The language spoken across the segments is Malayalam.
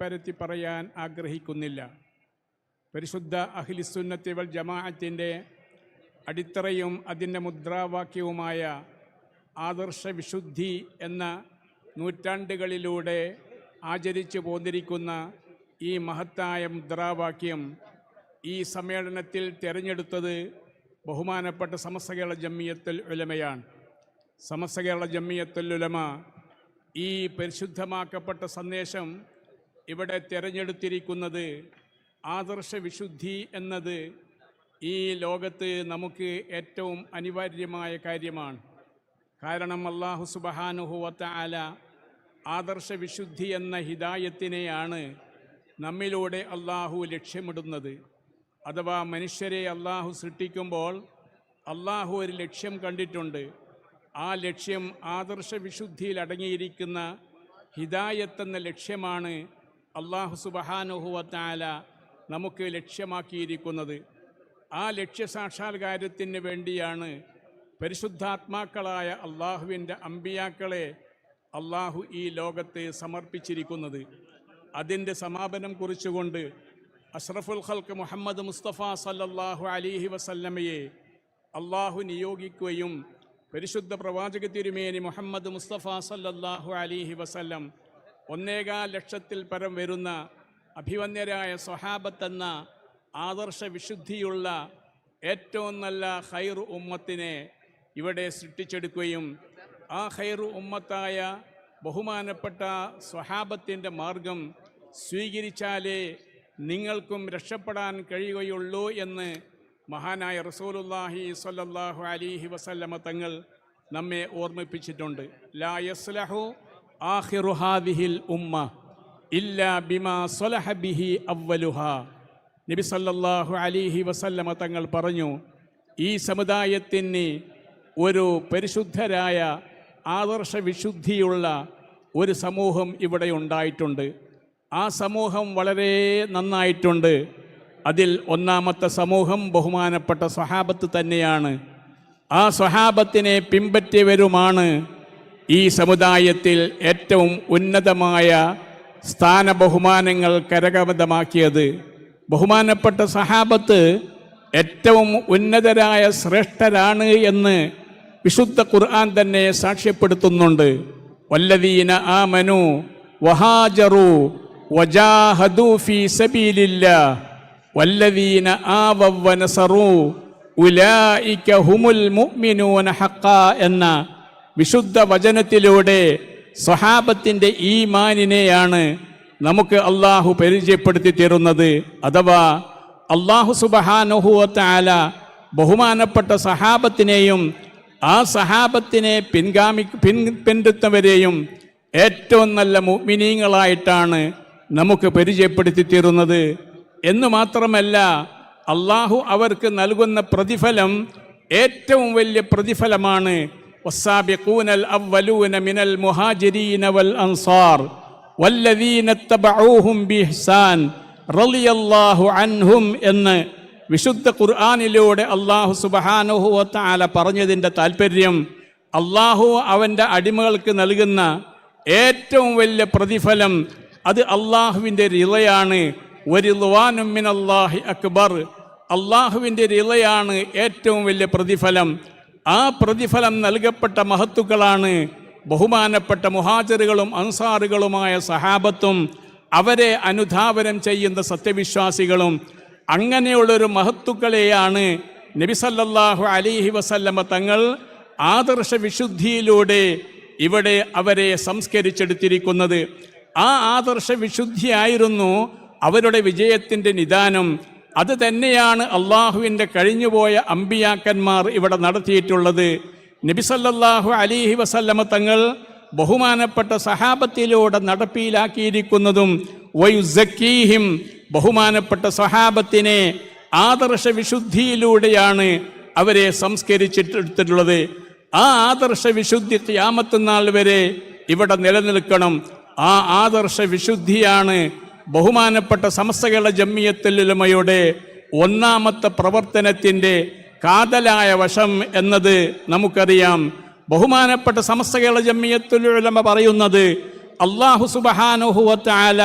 പരത്തി പറയാൻ ആഗ്രഹിക്കുന്നില്ല. പരിശുദ്ധ അഖിലിസുന്നത്തി വൽ ജമാഅത്തിന്റെ അടിത്തറയും അതിന്റെ മുദ്രാവാക്യവുമായ ആദർശ വിശുദ്ധി എന്ന നൂറ്റാണ്ടുകളിലൂടെ ആചരിച്ചു പോന്നിരിക്കുന്ന ഈ മഹത്തായ മുദ്രാവാക്യം ഈ സമ്മേളനത്തിൽ തിരഞ്ഞെടുത്തത് ബഹുമാനപ്പെട്ട സമസ്ത കേരള ജമ്മിയത്തുൽ ഉലമയാണ്. സമസ്ത കേരള ജമ്മിയത്തുൽ ഉലമ ഈ പരിശുദ്ധമാക്കപ്പെട്ട സന്ദേശം ഇവിടെ തിരഞ്ഞെടുത്തിരിക്കുന്നത് ആദർശ വിശുദ്ധി എന്നത് ഈ ലോകത്ത് നമുക്ക് ഏറ്റവും അനിവാര്യമായ കാര്യമാണ്. കാരണം അള്ളാഹു സുബഹാനുഹുവത്ത ആല ആദർശ വിശുദ്ധി എന്ന ഹിദായത്തിനെയാണ് നമ്മിലൂടെ അള്ളാഹു ലക്ഷ്യമിടുന്നത്. അഥവാ മനുഷ്യരെ അള്ളാഹു സൃഷ്ടിക്കുമ്പോൾ അള്ളാഹു ഒരു ലക്ഷ്യം കണ്ടിട്ടുണ്ട്. ആ ലക്ഷ്യം ആദർശ വിശുദ്ധിയിൽ അടങ്ങിയിരിക്കുന്ന ഹിദായത്ത് എന്ന ലക്ഷ്യമാണ് അള്ളാഹു സുബഹാനുഹുവത്താല നമുക്ക് ലക്ഷ്യമാക്കിയിരിക്കുന്നത്. ആ ലക്ഷ്യസാക്ഷാത്കാരത്തിന് വേണ്ടിയാണ് പരിശുദ്ധാത്മാക്കളായ അള്ളാഹുവിന്റെ അമ്പിയാക്കളെ അള്ളാഹു ഈ ലോകത്തെ സമർപ്പിച്ചിരിക്കുന്നത്. അതിന്റെ സമാപനം കുറിച്ചുകൊണ്ട് അഷ്റഫുൽ ഖൽക്ക് മുഹമ്മദ് മുസ്തഫ സല്ലല്ലാഹു അലിഹി വസല്ലമയെ അള്ളാഹു നിയോഗിക്കുകയും പരിശുദ്ധ പ്രവാചക തിരുമേനി മുഹമ്മദ് മുസ്തഫ സല്ലല്ലാഹു അലിഹി വസല്ലം ഒന്നേകാൽ ലക്ഷത്തിൽ പരം വരുന്ന അഭിവന്യരായ സ്വഹാബത്തെന്ന ആദർശ വിശുദ്ധിയുള്ള ഏറ്റവും നല്ല ഹൈർ ഉമ്മത്തിനെ ഇവിടെ സൃഷ്ടിച്ചെടുക്കുകയും ആ ഹൈർ ഉമ്മത്തായ ബഹുമാനപ്പെട്ട സ്വഹാബത്തിന്റെ മാർഗം സ്വീകരിച്ചാലേ നിങ്ങൾക്കും രക്ഷപ്പെടാൻ കഴിയുകയുള്ളൂ എന്ന് മഹാനായ റസൂലുല്ലാഹി സ്വല്ലല്ലാഹു അലിഹി വസല്ലമ തങ്ങൾ നമ്മെ ഓർമ്മിപ്പിച്ചിട്ടുണ്ട്. ലാ യസ്ലഹു ആഖിറു ഹാദിഹിൽ ഉമ്മ ഇല്ലാ ബിമാ സ്വലഹ ബിഹി അവ്വലുഹ. നബി സല്ലല്ലാഹു അലിഹി വസല്ലമ തങ്ങൾ പറഞ്ഞു ഈ സമുദായത്തിന് ഒരു പരിശുദ്ധരായ ആദർശ വിശുദ്ധിയുള്ള ഒരു സമൂഹം ഇവിടെ ഉണ്ടായിട്ടുണ്ട്. ആ സമൂഹം വളരെ നന്നായിട്ടുണ്ട്. അതിൽ ഒന്നാമത്തെ സമൂഹം ബഹുമാനപ്പെട്ട സ്വഹാബത്ത് തന്നെയാണ്. ആ സ്വഹാബത്തിനെ പിൻപറ്റിയവരുമാണ് ഈ സമുദായത്തിൽ ഏറ്റവും ഉന്നതമായ സ്ഥാന ബഹുമാനങ്ങൾ കരകവതമാക്കിയത് ബഹുമാനപ്പെട്ട സഹാബത്ത് ഏറ്റവും ഉന്നതരായ ശ്രേഷ്ഠരാണ് എന്ന് വിശുദ്ധ ഖുർആൻ തന്നെ സാക്ഷ്യപ്പെടുത്തുന്നുണ്ട്. വല്ലദീന ആമനു വഹാജറു വജാഹദു ഫീ സബീലില്ലാ വല്ലദീന ആവവ വനസറു ഉലായിക ഹുമുൽ മുഅ്മിനൂന ഹഖാ എന്ന വിശുദ്ധ വചനത്തിലൂടെ സ്വഹാബത്തിന്റെ ഈമാനിനെയാണ് നമുക്ക് അള്ളാഹു പരിചയപ്പെടുത്തി തരുന്നത്. അഥവാ അള്ളാഹു സുബഹാനുഹുവത്താല ബഹുമാനപ്പെട്ട സഹാബത്തിനെയും ആ സഹാബത്തിനെ പിൻഗാമി പിൻ പിന്തുന്നവരെയും ഏറ്റവും നല്ല മുഗ്മിനീങ്ങളായിട്ടാണ് നമുക്ക് പരിചയപ്പെടുത്തി തരുന്നത് എന്ന് മാത്രമല്ല അള്ളാഹു അവർക്ക് നൽകുന്ന പ്രതിഫലം ഏറ്റവും വലിയ പ്രതിഫലമാണ് والسابقون الأولون من المهاجرين والأنصار والذين اتبعوهم بإحسان رضي الله عنهم എന്ന് വിശുദ്ധ ഖുർആാനിലൂടെ അള്ളാഹു സുബഹാനുഹുവത്താല പറഞ്ഞതിൻ്റെ താല്പര്യം അള്ളാഹു അവൻ്റെ അടിമകൾക്ക് നൽകുന്ന ഏറ്റവും വലിയ പ്രതിഫലം അത് അള്ളാഹുവിൻ്റെ റിളയാണ് ഒരു ലുവാനുമിൻ അള്ളാഹി അക്ബർ അള്ളാഹുവിൻ്റെ റിളയാണ് ഏറ്റവും വലിയ പ്രതിഫലം ആ പ്രതിഫലം നൽകപ്പെട്ട മഹത്തുക്കളാണ് ബഹുമാനപ്പെട്ട മുഹാജറുകളും അൻസാറുകളുമായ സഹാബത്തും അവരെ അനുധാവനം ചെയ്യുന്ന സത്യവിശ്വാസികളും. അങ്ങനെയുള്ളൊരു മഹത്തുക്കളെയാണ് നബിസല്ലാഹു അലിഹി വസല്ലമ തങ്ങൾ ആദർശ വിശുദ്ധിയിലൂടെ ഇവിടെ അവരെ സംസ്കരിച്ചെടുത്തിരിക്കുന്നത്. ആ ആദർശ വിശുദ്ധിയായിരുന്നു അവരുടെ വിജയത്തിന്റെ നിദാനം. അത് തന്നെയാണ് അള്ളാഹുവിന്റെ കഴിഞ്ഞുപോയ അമ്പിയാക്കന്മാർ ഇവിടെ നടത്തിയിട്ടുള്ളത്. നബിസല്ലാഹു അലിഹി വസല്ലമ തങ്ങൾ ബഹുമാനപ്പെട്ട സഹാബത്തിലൂടെ നടപ്പിലാക്കിയിരിക്കുന്നതും വയുസക്കീഹിം ബഹുമാനപ്പെട്ട സഹാബത്തിനെ ആദർശ വിശുദ്ധിയിലൂടെയാണ് അവരെ സംസ്കരിച്ചിട്ടെടുത്തിട്ടുള്ളത്. ആ ആദർശ വിശുദ്ധി ത്യാമത്തുനാൾ വരെ ഇവിടെ നിലനിൽക്കണം. ആ ആദർശ വിശുദ്ധിയാണ് ബഹുമാനപ്പെട്ട സമസ്തകളുടെ ജമ്മിയത്തിലുമയുടെ ഒന്നാമത്തെ പ്രവർത്തനത്തിന്റെ കാതലായ വശം എന്നത് നമുക്കറിയാം. ബഹുമാനപ്പെട്ട സമസ്തകളുടെ ജമ്മിയത്തുലമ പറയുന്നത് അള്ളാഹു സുബഹാനുഹുവത്താല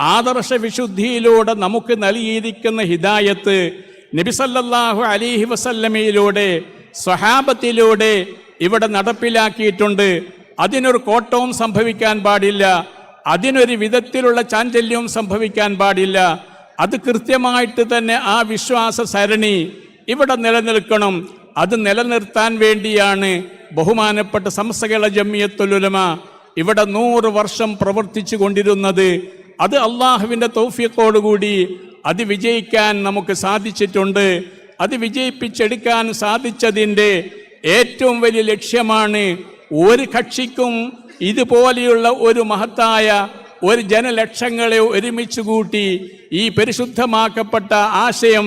ആദർശ വിശുദ്ധിയിലൂടെ നമുക്ക് നൽകിയിരിക്കുന്ന ഹിദായത്ത് നബിസല്ലാഹു അലിഹി വസല്ലമയിലൂടെ സ്വഹാബത്തിലൂടെ ഇവിടെ നടപ്പിലാക്കിയിട്ടുണ്ട്. അതിനൊരു കോട്ടവും സംഭവിക്കാൻ പാടില്ല. അതിനൊരു വിധത്തിലുള്ള ചാഞ്ചല്യവും സംഭവിക്കാൻ പാടില്ല. അത് കൃത്യമായിട്ട് തന്നെ ആ വിശ്വാസ സരണി ഇവിടെ നിലനിൽക്കണം. അത് നിലനിർത്താൻ വേണ്ടിയാണ് ബഹുമാനപ്പെട്ട സംസ്ഥകള ജമ്മിയത്തുലുലമ ഇവിടെ നൂറ് വർഷം പ്രവർത്തിച്ചു കൊണ്ടിരുന്നത്. അത് അള്ളാഹുവിന്റെ തൗഫിയത്തോടുകൂടി അത് വിജയിക്കാൻ നമുക്ക് സാധിച്ചിട്ടുണ്ട്. അത് വിജയിപ്പിച്ചെടുക്കാൻ സാധിച്ചതിന്റെ ഏറ്റവും വലിയ ലക്ഷ്യമാണ് ഒരു കക്ഷിക്കും ഇതുപോലെയുള്ള ഒരു മഹത്തായ ഒരു ജനലക്ഷങ്ങളെ ഒരുമിച്ച് കൂട്ടി ഈ പരിശുദ്ധമാക്കപ്പെട്ട ആശയം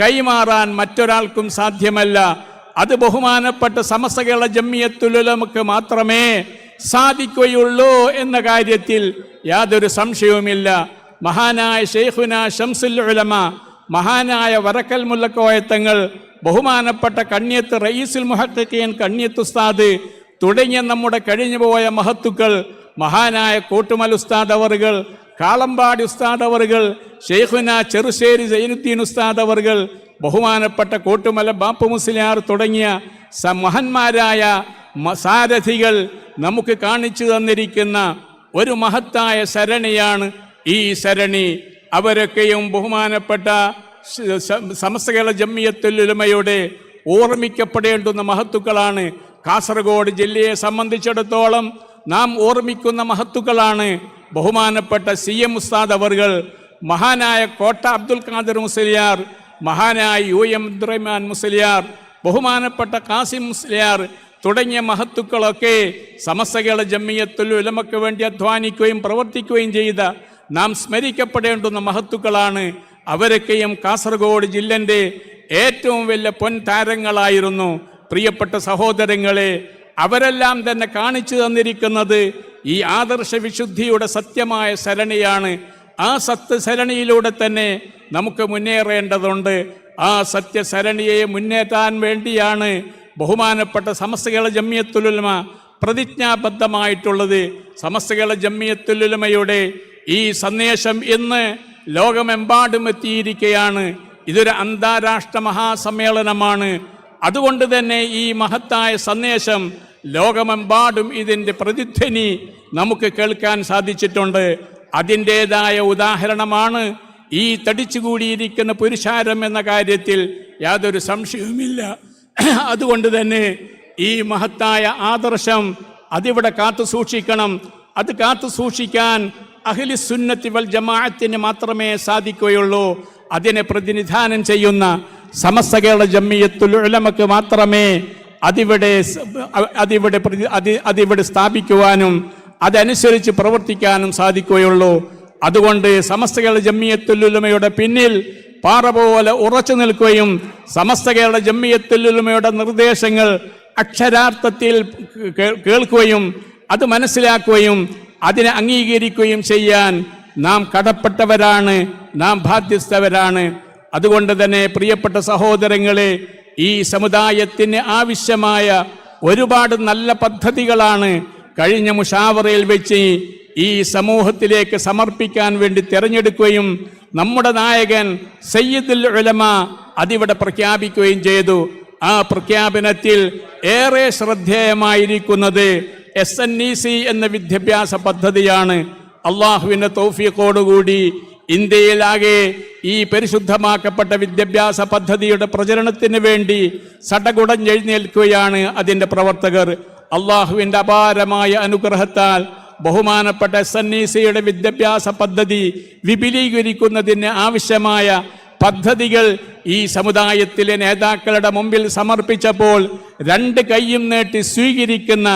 കൈമാറാൻ മറ്റൊരാൾക്കും സാധ്യമല്ല. അത് ബഹുമാനപ്പെട്ട സമസ്തകള ജമ്മിയത്തുലമക്ക് മാത്രമേ സാധിക്കുകയുള്ളൂ എന്ന കാര്യത്തിൽ യാതൊരു സംശയവുമില്ല. മഹാനായ ഷെയ്ഖുന ഷംസുൽ ഉലമ മഹാനായ വരക്കൽ മുല്ലക്കോയത്തങ്ങൾ ബഹുമാനപ്പെട്ട കണ്യത്ത് റയീസുൽ മുഹത്തക്കീൻ കണ്യത്ത് ഉസ്താദ് തുടങ്ങിയ നമ്മുടെ കഴിഞ്ഞുപോയ മഹത്തുക്കൾ മഹാനായ കോട്ടുമൽ ഉസ്താദ് അവറുകൾ കാളമ്പാടി ഉസ്താദ് അവറുകൾ ഷെയ്ഖുന ചെറുശ്ശേരി സൈനുദ്ദീൻ ഉസ്താദ് അവറുകൾ ബഹുമാനപ്പെട്ട കോട്ടുമല ബാപ്പു മുസ്ലിയാർ തുടങ്ങിയ സമഹന്മാരായ മഹന്മാരായ സാരഥികൾ നമുക്ക് കാണിച്ചു തന്നിരിക്കുന്ന ഒരു മഹത്തായ ശരണിയാണ് ഈ സരണി അവരൊക്കെയും ബഹുമാനപ്പെട്ട സമസ്തകേരള ജമ്മിയത്തുലുമയുടെ ഓർമ്മിക്കപ്പെടേണ്ടുന്ന മഹത്തുക്കളാണ്. കാസർഗോഡ് ജില്ലയെ സംബന്ധിച്ചിടത്തോളം നാം ഓർമ്മിക്കുന്ന മഹത്തുക്കളാണ് ബഹുമാനപ്പെട്ട സി എം ഉസ്താദ് അവർകൾ മഹാനായ കോട്ട അബ്ദുൽ ഖാദർ മുസ്ലിയാർ മഹാനായ യു എം അബ്ദുറഹ്മാൻ മുസ്ലിയാർ ബഹുമാനപ്പെട്ട കാസിം മുസ്ലിയാർ തുടങ്ങിയ മഹത്തുക്കളൊക്കെ സമസ്തകള ജമ്മിയത്തുൽ ഉലമക്ക് വേണ്ടി അധ്വാനിക്കുകയും പ്രവർത്തിക്കുകയും ചെയ്ത നാം സ്മരിക്കപ്പെടേണ്ടുന്ന മഹത്തുക്കളാണ് അവരൊക്കെയും കാസർഗോഡ് ജില്ലന്റെ ഏറ്റവും വലിയ പൊൻ താരങ്ങളായിരുന്നു പ്രിയപ്പെട്ട സഹോദരങ്ങളെ അവരെല്ലാം തന്നെ കാണിച്ചു തന്നിരിക്കുന്നത് ഈ ആദർശ വിശുദ്ധിയുടെ സത്യമായ സരണിയാണ് ആ സത്യസരണിയിലൂടെ തന്നെ നമുക്ക് മുന്നേറേണ്ടതുണ്ട്. ആ സത്യസരണിയെ മുന്നേറ്റാൻ വേണ്ടിയാണ് ബഹുമാനപ്പെട്ട സമസ്തകള ജമ്മിയത്തുലുലമ പ്രതിജ്ഞാബദ്ധമായിട്ടുള്ളത്. സമസ്തകള ജമ്മിയത്തുലുലമയുടെ ഈ സന്ദേശം ഇന്ന് ലോകമെമ്പാടും എത്തിയിരിക്കുകയാണ്. ഇതൊരു അന്താരാഷ്ട്ര മഹാസമ്മേളനമാണ്. അതുകൊണ്ട് തന്നെ ഈ മഹത്തായ സന്ദേശം ലോകമെമ്പാടും ഇതിന്റെ പ്രതിധ്വനി നമുക്ക് കേൾക്കാൻ സാധിച്ചിട്ടുണ്ട്. അതിന്റേതായ ഉദാഹരണമാണ് ഈ തടിച്ചുകൂടിയിരിക്കുന്ന പുരുഷാരം എന്ന കാര്യത്തിൽ യാതൊരു സംശയവുമില്ല. അതുകൊണ്ട് തന്നെ ഈ മഹത്തായ ആദർശം അതിവിടെ കാത്തു സൂക്ഷിക്കണം. അത് കാത്തു സൂക്ഷിക്കാൻ അഖിലി സുന്നത്തി വൽ ജമാഅത്തിന് മാത്രമേ സാധിക്കുകയുള്ളൂ. അതിനെ പ്രതിനിധാനം ചെയ്യുന്ന സമസ്ത കേരള ജമ്മിയത്തുൽ ഉലമക്ക് മാത്രമേ അതിവിടെ അതിവിടെ അതിവിടെ സ്ഥാപിക്കുവാനും അതനുസരിച്ച് പ്രവർത്തിക്കാനും സാധിക്കുകയുള്ളൂ. അതുകൊണ്ട് സമസ്ത കേരള ജമ്മിയത്തുൽ ഉലമയുടെ പിന്നിൽ പാറ പോലെ ഉറച്ചു നിൽക്കുകയും സമസ്ത കേരള ജമ്മിയത്തുൽ ഉലമയുടെ നിർദ്ദേശങ്ങൾ അക്ഷരാർത്ഥത്തിൽ കേൾക്കുകയും അത് മനസ്സിലാക്കുകയും അതിനെ അംഗീകരിക്കുകയും ചെയ്യാൻ നാം കടപ്പെട്ടവരാണ് നാം ബാധ്യസ്ഥവരാണ്. അതുകൊണ്ട് തന്നെ പ്രിയപ്പെട്ട സഹോദരങ്ങളെ ഈ സമുദായത്തിന് ആവശ്യമായ ഒരുപാട് നല്ല പദ്ധതികളാണ് കഴിഞ്ഞ മുഷാവറയിൽ വെച്ച് ഈ സമൂഹത്തിലേക്ക് സമർപ്പിക്കാൻ വേണ്ടി തിരഞ്ഞെടുക്കുകയും നമ്മുടെ നായകൻ സയ്യിദുൽ ഉലമ അതിവിടെ പ്രഖ്യാപിക്കുകയും ചെയ്തു. ആ പ്രഖ്യാപനത്തിൽ ഏറെ ശ്രദ്ധേയമായിരിക്കുന്നത് എസ് എൻ ഇ സി എന്ന വിദ്യാഭ്യാസ പദ്ധതിയാണ്. അള്ളാഹുവിന്റെ തൗഫീഖോടുകൂടി ഇന്ത്യയിലാകെ ഈ പരിശുദ്ധമാക്കപ്പെട്ട വിദ്യാഭ്യാസ പദ്ധതിയുടെ പ്രചരണത്തിന് വേണ്ടി സടകുടഞ്ഞെഴുന്നേൽക്കുകയാണ് അതിന്റെ പ്രവർത്തകർ. അള്ളാഹുവിന്റെ അപാരമായ അനുഗ്രഹത്താൽ ബഹുമാനപ്പെട്ട എസ് എൻ ഇ സിയുടെ വിദ്യാഭ്യാസ പദ്ധതി വിപുലീകരിക്കുന്നതിന് ആവശ്യമായ പദ്ധതികൾ ഈ സമുദായത്തിലെ നേതാക്കളുടെ മുമ്പിൽ സമർപ്പിച്ചപ്പോൾ രണ്ട് കൈയും നീട്ടി സ്വീകരിക്കുന്ന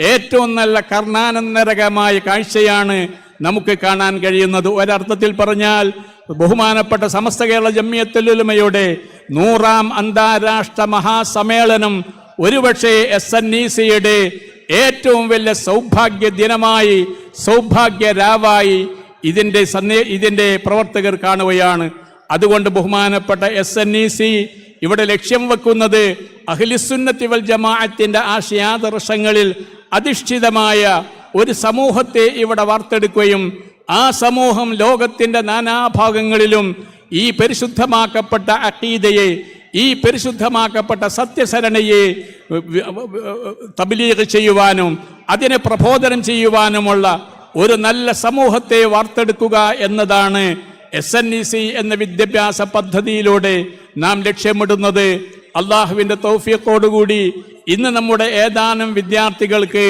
ഏറ്റവും നല്ല കർണാനന്ദരകമായ കാഴ്ചയാണ് നമുക്ക് കാണാൻ കഴിയുന്നത് ഒരർത്ഥത്തിൽ പറഞ്ഞാൽ ബഹുമാനപ്പെട്ട സമസ്ത കേരള ജമ്മിയത്തുലുമയുടെ നൂറാം അന്താരാഷ്ട്ര മഹാസമ്മേളനം ഒരുപക്ഷെ എസ് എൻ ഇ സിയുടെ ഏറ്റവും വലിയ സൗഭാഗ്യ ദിനമായി സൗഭാഗ്യ രാവായി ഇതിന്റെ സന്ദേ ഇതിന്റെ പ്രവർത്തകർ കാണുകയാണ്. അതുകൊണ്ട് ബഹുമാനപ്പെട്ട എസ് എൻ ഇ സി ഇവിടെ ലക്ഷ്യം വെക്കുന്നത് അഖിലിസുന്നത്തി വൽ ജമാഅത്തിന്റെ ആശയാദർശങ്ങളിൽ അധിഷ്ഠിതമായ ഒരു സമൂഹത്തെ ഇവിടെ വാർത്തെടുക്കുകയും ആ സമൂഹം ലോകത്തിന്റെ നാനാഭാഗങ്ങളിലും ഈ പരിശുദ്ധമാക്കപ്പെട്ട അക്കീതയെ ഈ പരിശുദ്ധമാക്കപ്പെട്ട സത്യസരണയെ തബിലീഗ് ചെയ്യുവാനും അതിനെ പ്രബോധനം ചെയ്യുവാനുമുള്ള ഒരു നല്ല സമൂഹത്തെ വാർത്തെടുക്കുക എന്നതാണ് എസ് എൻ ഇ സി എന്ന വിദ്യാഭ്യാസ പദ്ധതിയിലൂടെ നാം ലക്ഷ്യമിടുന്നത്. അള്ളാഹുവിന്റെ തൗഫിയത്തോടുകൂടി ഇന്ന് നമ്മുടെ ഏതാനും വിദ്യാർത്ഥികൾക്ക്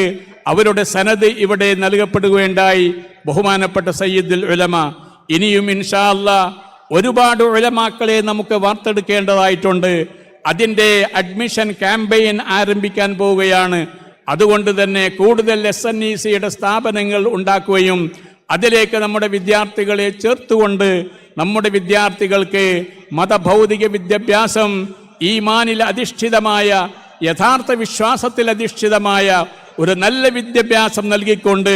അവരുടെ സനദ് ഇവിടെ നൽകപ്പെടുകയുണ്ടായി. ബഹുമാനപ്പെട്ട സയ്യിദുൽ ഉലമ ഇനിയും ഇൻഷാ അല്ല ഒരുപാട് ഉലമാക്കളെ നമുക്ക് വാർത്തെടുക്കേണ്ടതായിട്ടുണ്ട്. അതിന്റെ അഡ്മിഷൻ ക്യാമ്പയിൻ ആരംഭിക്കാൻ പോവുകയാണ്. അതുകൊണ്ട് തന്നെ കൂടുതൽ എസ് എൻ ഇ സിയുടെ സ്ഥാപനങ്ങൾ ഉണ്ടാക്കുകയും അതിലേക്ക് നമ്മുടെ വിദ്യാർത്ഥികളെ ചേർത്തുകൊണ്ട് നമ്മുടെ വിദ്യാർത്ഥികൾക്ക് മതഭൗതിക വിദ്യാഭ്യാസം ഈമാനിൽ അധിഷ്ഠിതമായ യഥാർത്ഥ വിശ്വാസത്തിൽ അധിഷ്ഠിതമായ ഒരു നല്ല വിദ്യാഭ്യാസം നൽകിക്കൊണ്ട്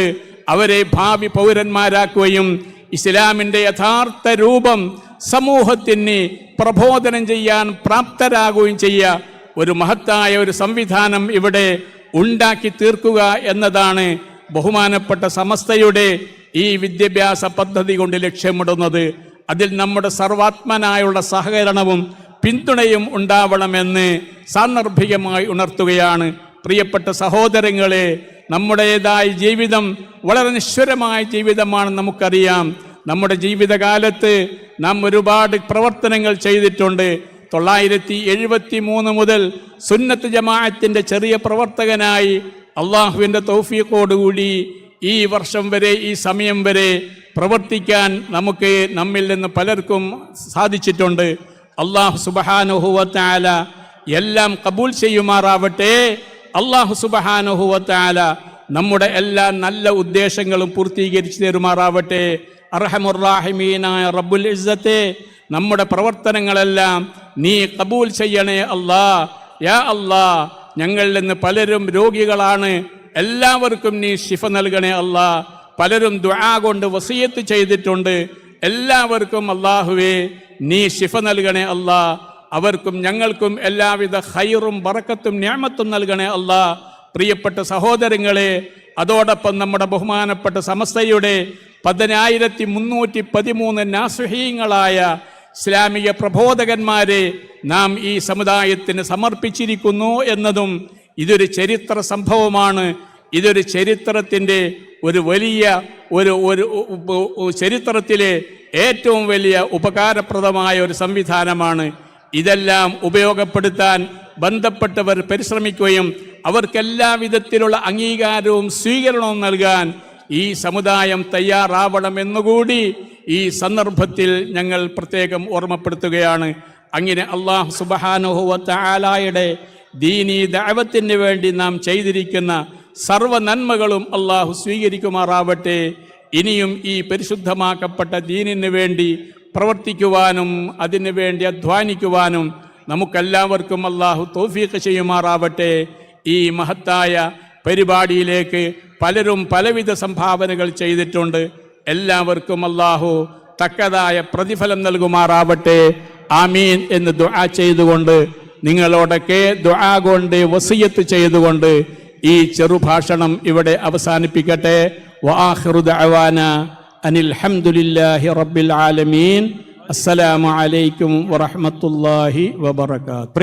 അവരെ ഭാവി പൗരന്മാരാക്കുകയും ഇസ്ലാമിന്റെ യഥാർത്ഥ രൂപം സമൂഹത്തിന് പ്രബോധനം ചെയ്യാൻ പ്രാപ്തരാകുകയും ചെയ്യുക ഒരു മഹത്തായ ഒരു സംവിധാനം ഇവിടെ ഉണ്ടാക്കി തീർക്കുക എന്നതാണ് ബഹുമാനപ്പെട്ട സമസ്തയുടെ ഈ വിദ്യാഭ്യാസ പദ്ധതി കൊണ്ട് ലക്ഷ്യമിടുന്നത്. അതിൽ നമ്മുടെ സർവാത്മനായുള്ള സഹകരണവും പിന്തുണയും ഉണ്ടാവണമെന്ന് സാന്ദർഭികമായി ഉണർത്തുകയാണ്. പ്രിയപ്പെട്ട സഹോദരങ്ങളെ നമ്മുടേതായ ജീവിതം വളരെ നിശ്വരമായ ജീവിതമാണ് നമുക്കറിയാം. നമ്മുടെ ജീവിതകാലത്ത് നാം ഒരുപാട് പ്രവർത്തനങ്ങൾ ചെയ്തിട്ടുണ്ട്. തൊള്ളായിരത്തി എഴുപത്തി മൂന്ന് മുതൽ സുന്നത്ത് ജമാഅത്തിന്റെ ചെറിയ പ്രവർത്തകനായി അള്ളാഹുവിന്റെ തൗഫീഖോടുകൂടി ഈ വർഷം വരെ ഈ സമയം വരെ പ്രവർത്തിക്കാൻ നമുക്ക് നമ്മിൽ നിന്ന് പലർക്കും സാധിച്ചിട്ടുണ്ട്. അള്ളാഹു സുബഹാനുഹുവത്തായ എല്ലാം കബൂൽ ചെയ്യുമാറാവട്ടെ. അള്ളാഹു സുബഹാനുഹുവത്താല നമ്മുടെ എല്ലാ നല്ല ഉദ്ദേശങ്ങളും പൂർത്തീകരിച്ചു തരുമാറാവട്ടെ. അർഹമുറാഹിമീനായ റബ്ബുൽ ഇസ്സത്തെ നമ്മുടെ പ്രവർത്തനങ്ങളെല്ലാം നീ കബൂൽ ചെയ്യണേ അല്ലാ. യാ അല്ലാ ഞങ്ങളിൽ നിന്ന് പലരും രോഗികളാണ്. എല്ലാവർക്കും നീ ശിഫ നൽകണേ അല്ലാ. പലരും ദുആ കൊണ്ട് വസീയത്ത് ചെയ്തിട്ടുണ്ട്. എല്ലാവർക്കും അള്ളാഹുവേ നീ ശിഫ നൽകണേ അല്ലാ. അവർക്കും ഞങ്ങൾക്കും എല്ലാവിധ ഹൈറും ബറക്കത്തും ഞാമത്തും നൽകണേ അല്ല പ്രിയപ്പെട്ട സഹോദരങ്ങളെ അതോടൊപ്പം നമ്മുടെ ബഹുമാനപ്പെട്ട സമസ്തയുടെ പതിനായിരത്തി മുന്നൂറ്റി പതിമൂന്ന് നാസുഹീങ്ങളായ ഇസ്ലാമിക പ്രബോധകന്മാരെ നാം ഈ സമുദായത്തിന് സമർപ്പിച്ചിരിക്കുന്നു എന്നതും ഇതൊരു ചരിത്ര സംഭവമാണ്. ഇതൊരു ചരിത്രത്തിന്റെ ഒരു വലിയ ഒരു ഒരു ചരിത്രത്തിലെ ഏറ്റവും വലിയ ഉപകാരപ്രദമായ ഒരു സംവിധാനമാണ്. ഇതെല്ലാം ഉപയോഗപ്പെടുത്താൻ ബന്ധപ്പെട്ടവർ പരിശ്രമിക്കുകയും അവർക്കെല്ലാ വിധത്തിലുള്ള അംഗീകാരവും സ്വീകരണവും നൽകാൻ ഈ സമുദായം തയ്യാറാവണമെന്നുകൂടി ഈ സന്ദർഭത്തിൽ ഞങ്ങൾ പ്രത്യേകം ഓർമ്മപ്പെടുത്തുകയാണ്. അങ്ങനെ അള്ളാഹു സുബഹാനുഹുവത്തായാലായുടെ ദീനീ ദൈവത്തിന് വേണ്ടി നാം ചെയ്തിരിക്കുന്ന സർവ നന്മകളും അള്ളാഹു സ്വീകരിക്കുമാറാവട്ടെ. ഇനിയും ഈ പരിശുദ്ധമാക്കപ്പെട്ട ദീനിന് വേണ്ടി പ്രവർത്തിക്കുവാനും അതിനു വേണ്ടി അധ്വാനിക്കുവാനും നമുക്കെല്ലാവർക്കും അള്ളാഹു തോഫീക്ക് ചെയ്യുമാറാവട്ടെ. ഈ മഹത്തായ പരിപാടിയിലേക്ക് പലരും പലവിധ സംഭാവനകൾ ചെയ്തിട്ടുണ്ട്. എല്ലാവർക്കും അള്ളാഹു തക്കതായ പ്രതിഫലം നൽകുമാറാവട്ടെ. ആമീൻ എന്ന് ദുആ ചെയ്തുകൊണ്ട് നിങ്ങളോടൊക്കെ ദുആ കൊണ്ട് വസിയത്ത് ചെയ്തുകൊണ്ട് ഈ ചെറുഭാഷണം ഇവിടെ അവസാനിപ്പിക്കട്ടെ. വാഹൃദ് ദഅവാന അനിൽ ഹംദുലില്ലാഹി റബ്ബിൽ ആലമീൻ. അസ്സലാമു അലൈക്കും വറഹ്മത്തുള്ളാഹി വബറകാതുഹു.